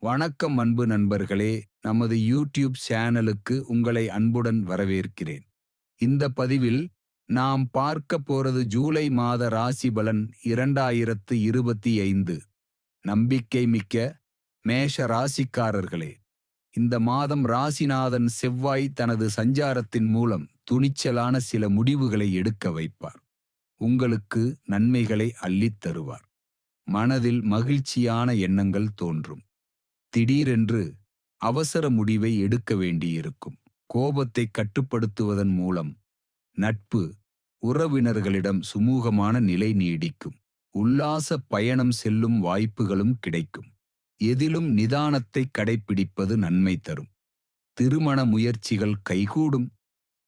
வணக்கம் அன்பு நண்பர்களே நமது யூடியூப் சேனலுக்கு உங்களை அன்புடன் வரவேற்கிறேன். இந்த பதிவில் நாம் பார்க்க போறது ஜூலை மாத ராசி பலன் இரண்டாயிரத்து இருபத்தி ஐந்து. நம்பிக்கை மிக்க மேஷ ராசிக்காரர்களே இந்த மாதம் ராசிநாதன் செவ்வாய் தனது சஞ்சாரத்தின் மூலம் துணிச்சலான சில முடிவுகளை எடுக்க வைப்பார். உங்களுக்கு நன்மைகளை அள்ளித் தருவார். மனதில் மகிழ்ச்சியான எண்ணங்கள் தோன்றும். திடீரென்று அவசர முடிவை எடுக்க வேண்டியிருக்கும். கோபத்தை கட்டுப்படுத்துவதன் மூலம் நட்பு உறவினர்களிடம் சுமூகமான நிலை நீடிக்கும். உல்லாச பயணம் செல்லும் வாய்ப்புகளும் கிடைக்கும். எதிலும் நிதானத்தை கடைப்பிடிப்பது நன்மை தரும். திருமண முயற்சிகள் கைகூடும்.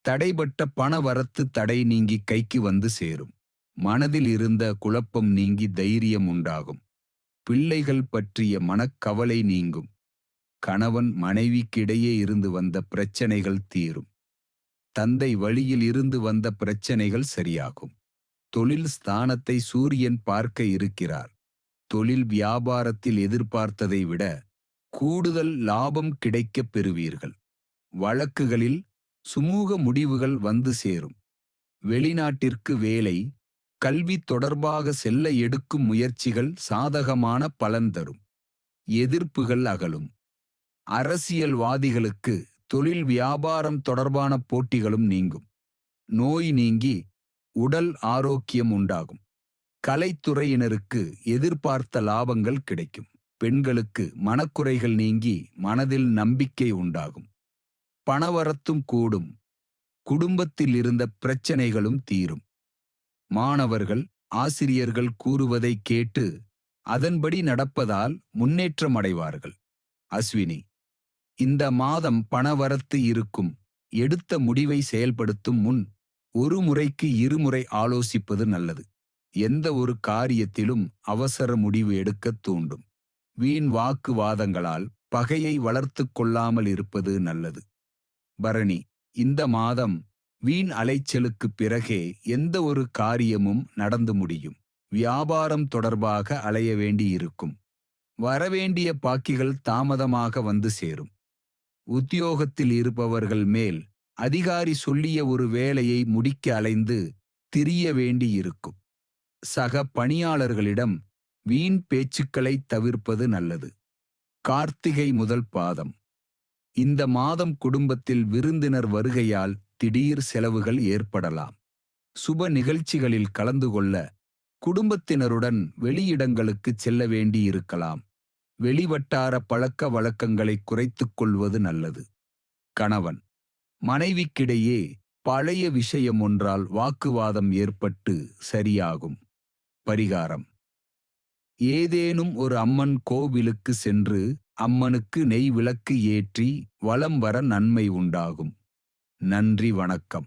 தடைபட்ட பண வரத்து தடை நீங்கி கைக்கு வந்து சேரும். மனதில் இருந்த குழப்பம் நீங்கி தைரியம் உண்டாகும். பிள்ளைகள் பற்றிய மனக்கவலை நீங்கும். கணவன் மனைவிக்கிடையே இருந்து வந்த பிரச்சனைகள் தீரும். தந்தை வழியில் இருந்து வந்த பிரச்சனைகள் சரியாகும். தொழில் ஸ்தானத்தை சூரியன் பார்க்க இருக்கிறார். தொழில் வியாபாரத்தில் எதிர்பார்த்ததை விட கூடுதல் லாபம் கிடைக்கப் பெறுவீர்கள். வழக்குகளில் சுமூக முடிவுகள் வந்து சேரும். வெளிநாட்டிற்கு வேலை கல்வி தொடர்பாக செல்ல எடுக்கும் முயற்சிகள் சாதகமான பலன் தரும். எதிர்ப்புகள் அகலும். அரசியல்வாதிகளுக்கு தொழில் வியாபாரம் தொடர்பான போட்டிகளும் நீங்கும். நோய் நீங்கி உடல் ஆரோக்கியம் உண்டாகும். கலைத்துறையினருக்கு எதிர்பார்த்த லாபங்கள் கிடைக்கும். பெண்களுக்கு மனக்குறைகள் நீங்கி மனதில் நம்பிக்கை உண்டாகும். பணவரத்தும் கூடும். குடும்பத்தில் இருந்த பிரச்சனைகளும் தீரும். மாணவர்கள் ஆசிரியர்கள் கூறுவதை கேட்டு அதன்படி நடப்பதால் முன்னேற்றம் அடைவார்கள் அஸ்வினி இந்த மாதம் பணவரத்து இருக்கும். எடுத்த முடிவை செயல்படுத்தும் முன் ஒரு முறைக்கு இருமுறை ஆலோசிப்பது நல்லது. எந்த ஒரு காரியத்திலும் அவசர முடிவு எடுக்கத் தூண்டும். வீண் வாக்குவாதங்களால் பகையை வளர்த்துக் கொள்ளாமல் இருப்பது நல்லது. பரணி இந்த மாதம் வீண் அலைச்சலுக்குப் பிறகே எந்த ஒரு காரியமும் நடந்து முடியும். வியாபாரம் தொடர்பாக அலைய வேண்டியிருக்கும். வரவேண்டிய பாக்கிகள் தாமதமாக வந்து சேரும். உத்தியோகத்தில் இருப்பவர்கள் மேல் அதிகாரி சொல்லிய ஒரு வேலையை முடிக்க அலைந்து திரிய வேண்டியிருக்கும். சக பணியாளர்களிடம் வீண் பேச்சுக்களை தவிர்ப்பது நல்லது. கார்த்திகை முதல் பாதம். இந்த மாதம் குடும்பத்தில் விருந்தினர் வருகையால் திடீர் செலவுகள் ஏற்படலாம். சுப நிகழ்ச்சிகளில் கலந்து கொள்ள குடும்பத்தினருடன் வெளியிடங்களுக்கு செல்ல வேண்டியிருக்கலாம் வெளிவட்டார பழக்க வழக்கங்களை குறைத்துக் கொள்வது நல்லது. கணவன் மனைவிக்கிடையே பழைய விஷயம் ஒன்றால் வாக்குவாதம் ஏற்பட்டு சரியாகும். பரிகாரம் ஏதேனும் ஒரு அம்மன் கோவிலுக்கு சென்று அம்மனுக்கு நெய் விளக்கு ஏற்றி வலம் வர நன்மை உண்டாகும். நன்றி வணக்கம்.